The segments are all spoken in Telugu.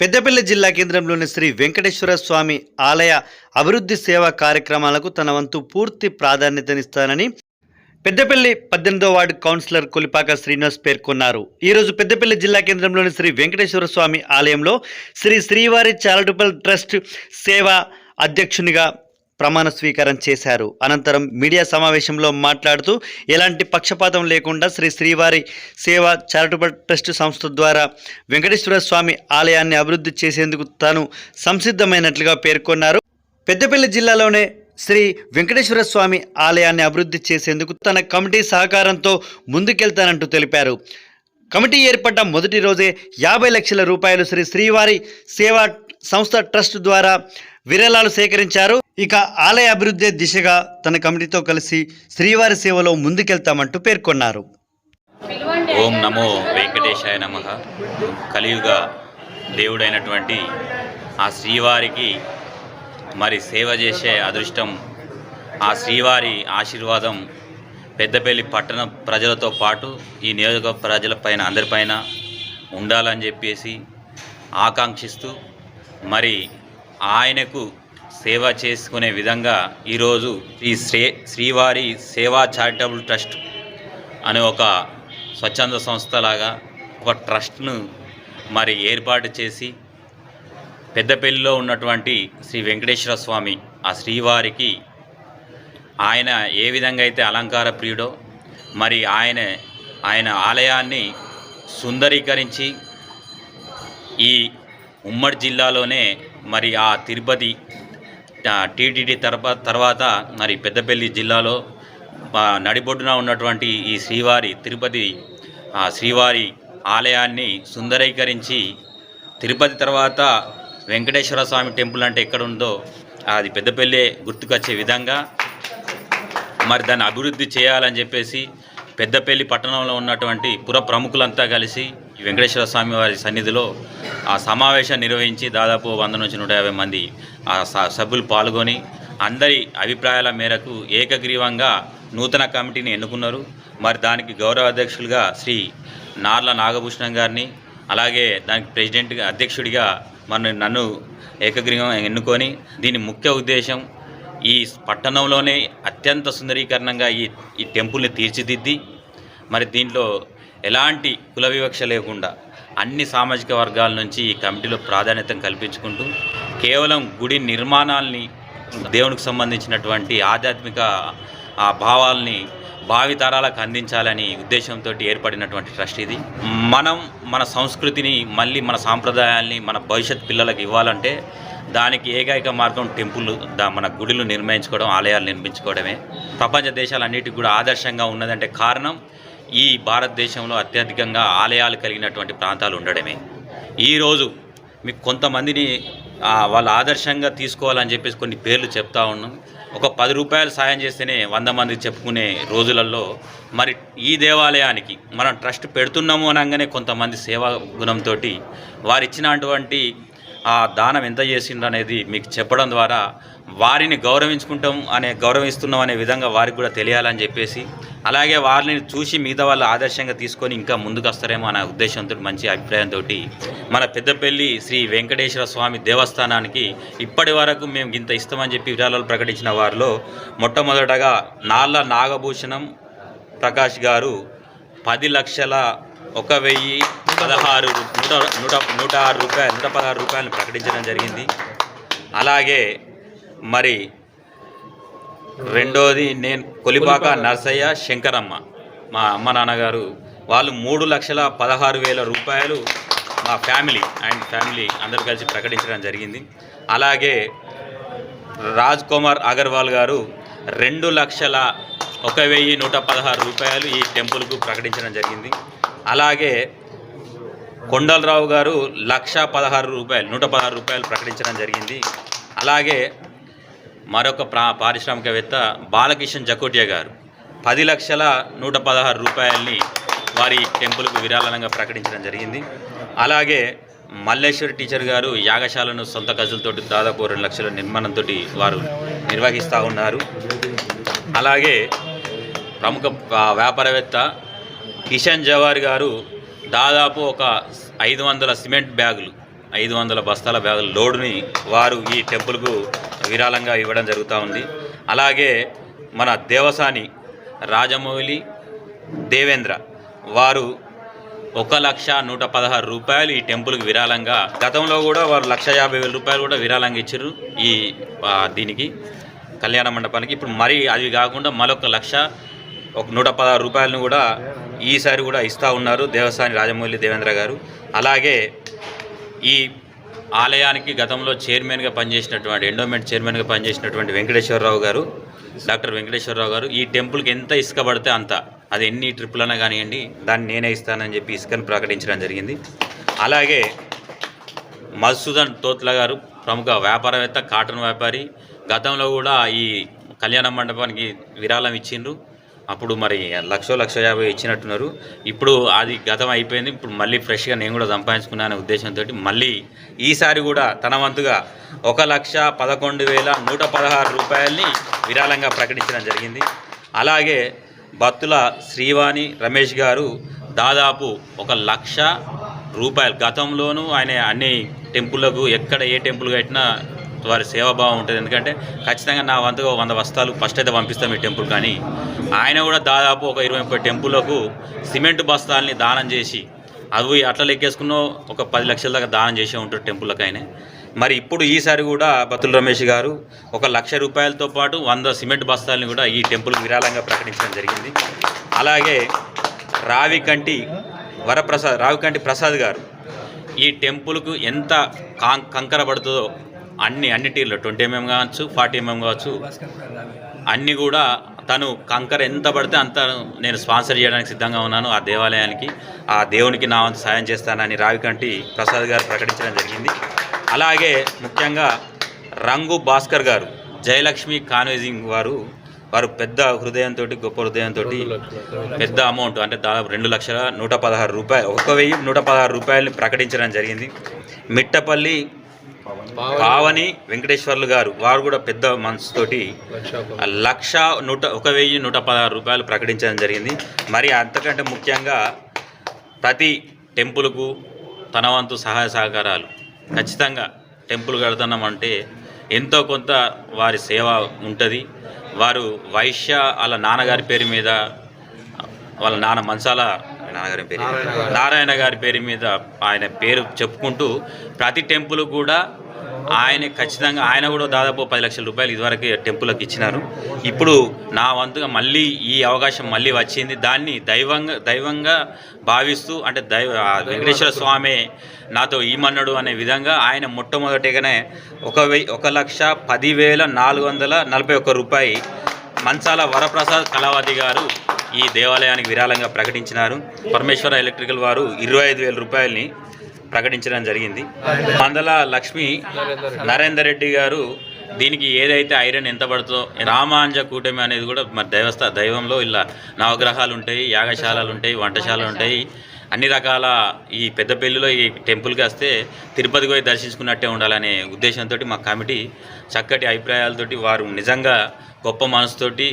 పెద్దపల్లి జిల్లా కేంద్రంలోని శ్రీ వెంకటేశ్వర స్వామి ఆలయ అభివృద్ధి సేవా కార్యక్రమాలకు తన వంతు పూర్తి ప్రాధాన్యతనిస్తానని పెద్దపల్లి పద్దెనిమిదో వార్డు కౌన్సిలర్ కొలిపాక శ్రీనివాస్ పేర్కొన్నారు. ఈరోజు పెద్దపల్లి జిల్లా కేంద్రంలోని శ్రీ వెంకటేశ్వర స్వామి ఆలయంలో శ్రీ శ్రీవారి చారిటబుల్ ట్రస్ట్ సేవ అధ్యక్షునిగా ప్రమాణ స్వీకారం చేశారు. అనంతరం మీడియా సమావేశంలో మాట్లాడుతూ ఎలాంటి పక్షపాతం లేకుండా శ్రీ శ్రీవారి సేవ చారిటబుల్ ట్రస్ట్ సంస్థ ద్వారా వెంకటేశ్వర స్వామి ఆలయాన్ని అభివృద్ధి చేసేందుకు తాను సంసిద్ధమైనట్లుగా పేర్కొన్నారు. పెద్దపల్లి జిల్లాలోనే శ్రీ వెంకటేశ్వర స్వామి ఆలయాన్ని అభివృద్ధి చేసేందుకు తన కమిటీ సహకారంతో ముందుకెళ్తానంటూ తెలిపారు. కమిటీ ఏర్పడ్డ మొదటి రోజే యాభై లక్షల రూపాయలు శ్రీ శ్రీవారి సేవా సంస్థ ట్రస్ట్ ద్వారా విరాళాలు సేకరించారు. ఇక ఆలయ అభివృద్ధి దిశగా తన కమిటీతో కలిసి శ్రీవారి సేవలో ముందుకెళ్తామంటూ పేర్కొన్నారు. ఓం నమో వెంకటేశాయ నమ. కలియుగ దేవుడైనటువంటి ఆ శ్రీవారికి మరి సేవ చేసే అదృష్టం ఆ శ్రీవారి ఆశీర్వాదం పెద్దపల్లి పట్టణ ప్రజలతో పాటు ఈ నియోజక ప్రజలపైన అందరిపైన ఉండాలని చెప్పేసి ఆకాంక్షిస్తూ మరి ఆయనకు సేవ చేసుకునే విధంగా ఈరోజు ఈ శ్రీ శ్రీవారి సేవా చారిటబుల్ ట్రస్ట్ అనే ఒక స్వచ్ఛంద సంస్థలాగా ఒక ట్రస్ట్ను మరి ఏర్పాటు చేసి పెద్దపల్లిలో ఉన్నటువంటి శ్రీ వెంకటేశ్వర స్వామి ఆ శ్రీవారికి ఆయన ఏ విధంగా అయితే అలంకార ప్రియుడో మరి ఆయన ఆయన ఆలయాన్ని సుందరీకరించి ఈ ఉమ్మడి జిల్లాలోనే మరి ఆ తిరుపతి టీటీడీ తర్వా తర్వాత మరి పెద్దపల్లి జిల్లాలో నడిబొడ్డున ఉన్నటువంటి ఈ శ్రీవారి తిరుపతి శ్రీవారి ఆలయాన్ని సుందరీకరించి తిరుపతి తర్వాత వెంకటేశ్వర స్వామి టెంపుల్ అంటే ఎక్కడుందో అది పెద్దపల్లి గుర్తుకొచ్చే విధంగా మరి దాన్ని అభివృద్ధి చేయాలని చెప్పేసి పెద్దపల్లి పట్టణంలో ఉన్నటువంటి పుర ప్రముఖులంతా కలిసి వెంకటేశ్వర స్వామి వారి సన్నిధిలో ఆ సమావేశం నిర్వహించి దాదాపు వంద నుంచి నూట యాభై మంది ఆ స- సభ్యులు పాల్గొని అందరి అభిప్రాయాల మేరకు ఏకగ్రీవంగా నూతన కమిటీని ఎన్నుకున్నారు. మరి దానికి గౌరవ అధ్యక్షులుగా శ్రీ నార్ల నాగభూషణం గారిని అలాగే దానికి ప్రెసిడెంట్గా అధ్యక్షుడిగా మరి నన్ను ఏకగ్రీవం ఎన్నుకొని దీని ముఖ్య ఉద్దేశం ఈ పట్టణంలోనే అత్యంత సుందరీకరణంగా ఈ ఈ టెంపుల్ని తీర్చిదిద్ది మరి దీంట్లో ఎలాంటి కుల వివక్ష లేకుండా అన్ని సామాజిక వర్గాల నుంచి ఈ కమిటీలో ప్రాధాన్యత కల్పించుకుంటూ కేవలం గుడి నిర్మాణాల్ని దేవునికి సంబంధించినటువంటి ఆధ్యాత్మిక ఆ భావాల్ని భావితరాలకు అందించాలని ఉద్దేశంతో ఏర్పడినటువంటి ట్రస్ట్ ఇది. మనం మన సంస్కృతిని మళ్ళీ మన సాంప్రదాయాల్ని మన భవిష్యత్ పిల్లలకు ఇవ్వాలంటే దానికి ఏకైక మార్గం టెంపుల్ దా మన గుడులు నిర్మించుకోవడం ఆలయాలు నిర్మించుకోవడమే. ప్రపంచ దేశాలన్నిటికి కూడా ఆదర్శంగా ఉన్నదంటే కారణం ఈ భారతదేశంలో అత్యధికంగా ఆలయాలు కలిగినటువంటి ప్రాంతాలు ఉండడమే. ఈరోజు మీకు కొంతమందిని వాళ్ళ ఆదర్శంగా తీసుకోవాలని చెప్పేసి కొన్ని పేర్లు చెప్తా ఉన్నాం. ఒక పది రూపాయలు సాయం చేస్తేనే వంద మంది చెప్పుకునే రోజులలో మరి ఈ దేవాలయానికి మనం ట్రస్ట్ పెడుతున్నాము అనగానే కొంతమంది సేవా గుణంతో వారిచ్చినటువంటి ఆ దానం ఎంత చేసిండ్రు అనేది మీకు చెప్పడం ద్వారా వారిని గౌరవించుకుంటాం అనే గౌరవిస్తున్నాం అనే విధంగా వారికి కూడా తెలియాలని చెప్పేసి అలాగే వారిని చూసి మిగతా వాళ్ళు ఆదర్శంగా తీసుకొని ఇంకా ముందుకు వస్తారేమో అనే ఉద్దేశంతో మంచి అభిప్రాయంతో మన పెద్దపల్లి శ్రీ వెంకటేశ్వర స్వామి దేవస్థానానికి ఇప్పటి వరకు మేము ఇంత ఇస్తామని చెప్పి విరాళాలు ప్రకటించిన వారిలో మొట్టమొదటగా నాళ్ళ నాగభూషణం ప్రకాష్ గారు పది లక్షల ఒక వెయ్యి పదహారు నూట నూట నూట ఆరు రూపాయలు నూట పదహారు రూపాయలు ప్రకటించడం జరిగింది. అలాగే మరి రెండోది నేను కొలిపాక నర్సయ్య శంకరమ్మ మా అమ్మ నాన్నగారు. వాళ్ళు మూడు లక్షల పదహారు వేల రూపాయలు మా ఫ్యామిలీ అండ్ ఫ్యామిలీ అందరూ కలిసి ప్రకటించడం జరిగింది. అలాగే రాజ్ కుమార్ అగర్వాల్ గారు రెండు లక్షల ఒక వెయ్యి నూట పదహారు రూపాయలు ఈ టెంపుల్కు ప్రకటించడం జరిగింది. అలాగే కొండలరావు గారు లక్ష పదహారు రూపాయలు నూట పదహారు రూపాయలు ప్రకటించడం జరిగింది. అలాగే మరొక ప్రా పారిశ్రామికవేత్త బాలకిషన్ జకోటియా గారు పది లక్షల నూట పదహారు రూపాయలని వారి టెంపుల్కు విరాళనంగా ప్రకటించడం జరిగింది. అలాగే మల్లేశ్వరి టీచర్ గారు యాగశాలను సొంత ఖర్చులతో దాదాపు రెండు లక్షల నిర్మాణంతో వారు నిర్వహిస్తూ ఉన్నారు. అలాగే ప్రముఖ వ్యాపారవేత్త కిషన్ జవార్ గారు దాదాపు ఒక ఐదు వందల సిమెంట్ బ్యాగులు ఐదు వందల బస్తాల బ్యాగుల లోడుని వారు ఈ టెంపుల్కు విరాళంగా ఇవ్వడం జరుగుతూ ఉంది. అలాగే మన దేవసాని రాజమౌళి దేవేంద్ర వారు ఒక లక్ష నూట పదహారు రూపాయలు ఈ టెంపుల్కి విరాళంగా గతంలో కూడా వారు లక్ష యాభై వేల రూపాయలు కూడా విరాళంగా ఇచ్చారు ఈ దీనికి కళ్యాణ మండపానికి. ఇప్పుడు మరి అది కాకుండా మరొక లక్ష ఒక నూట పదహారు రూపాయలను కూడా ఈసారి కూడా ఇస్తూ ఉన్నారు దేవస్థాని రాజమౌళి దేవేంద్ర గారు. అలాగే ఈ ఆలయానికి గతంలో చైర్మన్గా పనిచేసినటువంటి ఎండోమెంట్ చైర్మన్గా పనిచేసినటువంటి వెంకటేశ్వరరావు గారు డాక్టర్ వెంకటేశ్వరరావు గారు ఈ టెంపుల్కి ఎంత ఇసుక పడితే అంత అది ఎన్ని ట్రిప్పులు అయినా కానివ్వండి దాన్ని నేనే ఇస్తానని చెప్పి ఇసుకను ప్రకటించడం జరిగింది. అలాగే మధుసూదన్ తోత్ల గారు ప్రముఖ వ్యాపారవేత్త కాటన్ వ్యాపారి గతంలో కూడా ఈ కళ్యాణ మండపానికి విరాళం ఇచ్చిండ్రు. అప్పుడు మరి లక్ష లక్ష యాభై ఇచ్చినట్టున్నారు. ఇప్పుడు అది గతం అయిపోయింది. ఇప్పుడు మళ్ళీ ఫ్రెష్గా నేను కూడా సంపాదించుకున్నానే ఉద్దేశంతో మళ్ళీ ఈసారి కూడా తన వంతుగా ఒక లక్ష పదకొండు వేల నూట పదహారు రూపాయలని విరాళంగా ప్రకటించడం జరిగింది. అలాగే భక్తుల శ్రీవాణి రమేష్ గారు దాదాపు ఒక లక్ష రూపాయలు గతంలోనూ ఆయన అన్ని టెంపుల్లకు ఎక్కడ ఏ టెంపుల్ కట్టినా వారి సేవాభావం ఉంటుంది ఎందుకంటే ఖచ్చితంగా నా వంతుగా వంద బస్తాలు ఫస్ట్ అయితే పంపిస్తాం ఈ టెంపుల్ కానీ. ఆయన కూడా దాదాపు ఒక ఇరవై ముప్పై టెంపుల్లకు సిమెంట్ బస్తాల్ని దానం చేసి అవి అట్లా లెక్కేసుకున్న ఒక పది లక్షల దాకా దానం చేసే ఉంటారు టెంపుల్లకు ఆయన. మరి ఇప్పుడు ఈసారి కూడా బతుల్ రమేష్ గారు ఒక లక్ష రూపాయలతో పాటు వంద సిమెంట్ బస్తాలని కూడా ఈ టెంపుల్కి విరాళంగా ప్రకటించడం జరిగింది. అలాగే రావికంటి వరప్రసాద్ రావికంటి ప్రసాద్ గారు ఈ టెంపుల్కు ఎంత కాం కంకర పడుతుందో అన్ని అన్ని టీర్లు ట్వంటీ ఎంఎం కావచ్చు ఫార్టీ ఎంఎం కావచ్చు అన్నీ కూడా తను కంకర ఎంత పడితే అంత నేను స్పాన్సర్ చేయడానికి సిద్ధంగా ఉన్నాను ఆ దేవాలయానికి. ఆ దేవునికి నా వంతు సాయం చేస్తానని రావికంటి ప్రసాద్ గారు ప్రకటించడం జరిగింది. అలాగే ముఖ్యంగా రంగు భాస్కర్ గారు జయలక్ష్మి కాన్వేజింగ్ వారు వారు పెద్ద హృదయంతో గొప్ప హృదయంతో పెద్ద అమౌంట్ అంటే దాదాపు రెండు లక్షల నూట పదహారు రూపాయలు ఒక వెయ్యి నూట పదహారు రూపాయలని ప్రకటించడం జరిగింది. మిట్టపల్లి పావని. వెంకటేశ్వర్లు గారు వారు కూడా పెద్ద మనసుతోటి లక్ష నూట ఒక వెయ్యి నూట పదహారు రూపాయలు ప్రకటించడం జరిగింది. మరి అంతకంటే ముఖ్యంగా ప్రతి టెంపుల్కు తన వంతు సహాయ సహకారాలు. ఖచ్చితంగా టెంపుల్ కడుతున్నామంటే ఎంతో కొంత వారి సేవ ఉంటుంది. వారు వైశ్య వాళ్ళ నాన్నగారి పేరు మీద వాళ్ళ నాన్న మంచాల నాన్నగారి పేరు. నారాయణ గారి పేరు మీద ఆయన పేరు చెప్పుకుంటూ ప్రతి టెంపుల్ కూడా ఆయన ఖచ్చితంగా ఆయన కూడా దాదాపు పది లక్షల రూపాయలు ఇదివరకు టెంపుల్కి ఇచ్చినారు. ఇప్పుడు నా వంతుగా మళ్ళీ ఈ అవకాశం మళ్ళీ వచ్చింది. దాన్ని దైవంగా దైవంగా భావిస్తూ అంటే దైవ వెంకటేశ్వర స్వామి నాతో ఈమన్నాడు అనే విధంగా ఆయన మొట్టమొదటిగానే ఒక వెయ్యి ఒక లక్ష పదివేల నాలుగు వందల నలభై ఒక్క రూపాయి మంచాల వరప్రసాద్ కళావతి గారు ఈ దేవాలయానికి విరాళంగా ప్రకటించినారు. పరమేశ్వర ఎలక్ట్రికల్ వారు ఇరవై ఐదు వేల రూపాయలని ప్రకటించడం జరిగింది. మందల లక్ష్మి నరేందర్ రెడ్డి గారు దీనికి ఏదైతే ఐరన్ ఎంత పడుతుందో రామాంజ కూటమి అనేది కూడా మరి దైవస్థ దైవంలో ఇలా నవగ్రహాలు ఉంటాయి యాగశాలలు ఉంటాయి వంటశాలలు ఉంటాయి. అన్ని రకాల ఈ పెద్దపల్లిలో ఈ టెంపుల్కి వస్తే తిరుపతికి పోయి దర్శించుకున్నట్టే ఉండాలనే ఉద్దేశంతో మా కమిటీ చక్కటి అభిప్రాయాలతోటి వారు నిజంగా గొప్ప మనసుతోటి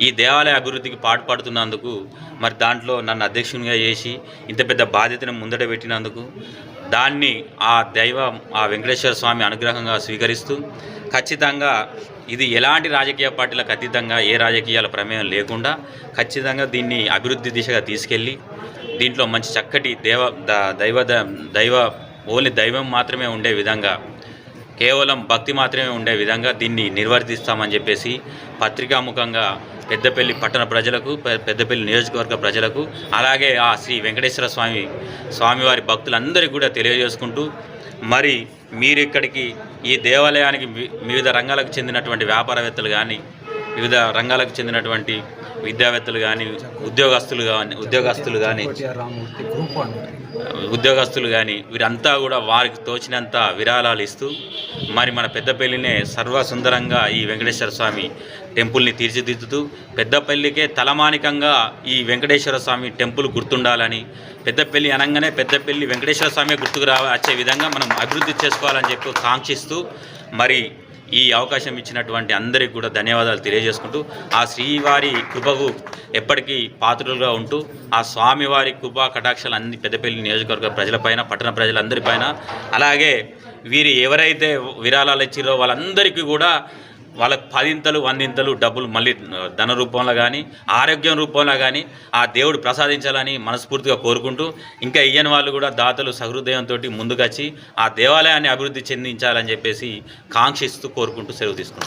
ఈ దేవాలయ అభివృద్ధికి పాటుపడుతున్నందుకు మరి దాంట్లో నన్ను అధ్యక్షునిగా చేసి ఇంత పెద్ద బాధ్యతను ముందట పెట్టినందుకు దాన్ని ఆ దైవ ఆ వెంకటేశ్వర స్వామి అనుగ్రహంగా స్వీకరిస్తూ ఖచ్చితంగా ఇది ఎలాంటి రాజకీయ పార్టీలకు అతీతంగా ఏ రాజకీయాల ప్రమేయం లేకుండా ఖచ్చితంగా దీన్ని అభివృద్ధి దిశగా తీసుకెళ్ళి దీంట్లో మంచి చక్కటి దేవ దైవ ద- దైవ ఓన్లీ దైవం మాత్రమే ఉండే విధంగా కేవలం భక్తి మాత్రమే ఉండే విధంగా దీన్ని నిర్వర్తిస్తామని చెప్పేసి పత్రికాముఖంగా పెద్దపల్లి పట్టణ ప్రజలకు పెద్దపల్లి నియోజకవర్గ ప్రజలకు అలాగే ఆ శ్రీ వెంకటేశ్వర స్వామి స్వామివారి భక్తులందరికీ కూడా తెలియజేసుకుంటూ మరి మీరు ఇక్కడికి ఈ దేవాలయానికి వివిధ రంగాలకు చెందినటువంటి వ్యాపారవేత్తలు కానీ వివిధ రంగాలకు చెందినటువంటి విద్యావేత్తలు కానీ ఉద్యోగస్తులు కానీ ఉద్యోగస్తులు కానీ ఉద్యోగస్తులు కానీ వీరంతా కూడా వారికి తోచినంత విరాళాలు ఇస్తూ మరి మన పెద్దపల్లినే సర్వసుందరంగా ఈ వెంకటేశ్వర స్వామి టెంపుల్ని తీర్చిదిద్దుతూ పెద్దపల్లికే తలమానికంగా ఈ వెంకటేశ్వర స్వామి టెంపుల్ గుర్తుండాలని పెద్దపల్లి అనగానే పెద్దపల్లి వెంకటేశ్వర స్వామి గుర్తుకు రా వచ్చే విధంగా మనం అభివృద్ధి చేసుకోవాలని చెప్పి కాంక్షిస్తూ మరి ఈ అవకాశం ఇచ్చినటువంటి అందరికీ కూడా ధన్యవాదాలు తెలియజేసుకుంటూ ఆ శ్రీవారి కృపకు ఎప్పటికీ పాత్రులుగా ఉంటూ ఆ స్వామివారి కృపా కటాక్షాలు అన్ని పెద్దపల్లి నియోజకవర్గ ప్రజలపైన పట్టణ ప్రజలందరిపైన అలాగే వీరు ఎవరైతే విరాళాలు ఇచ్చిరో వాళ్ళందరికీ కూడా వాళ్ళకి పదింతలు వందింతలు డబ్బులు మళ్ళీ ధన రూపంలో కానీ ఆరోగ్యం రూపంలో కానీ ఆ దేవుడు ప్రసాదించాలని మనస్ఫూర్తిగా కోరుకుంటూ ఇంకా ఇయ్యని వాళ్ళు కూడా దాతలు సహృదయంతో ముందుకొచ్చి ఆ దేవాలయాన్ని అభివృద్ధి చెందించాలని చెప్పేసి కాంక్షిస్తూ కోరుకుంటూ సెలవు తీసుకుంటారు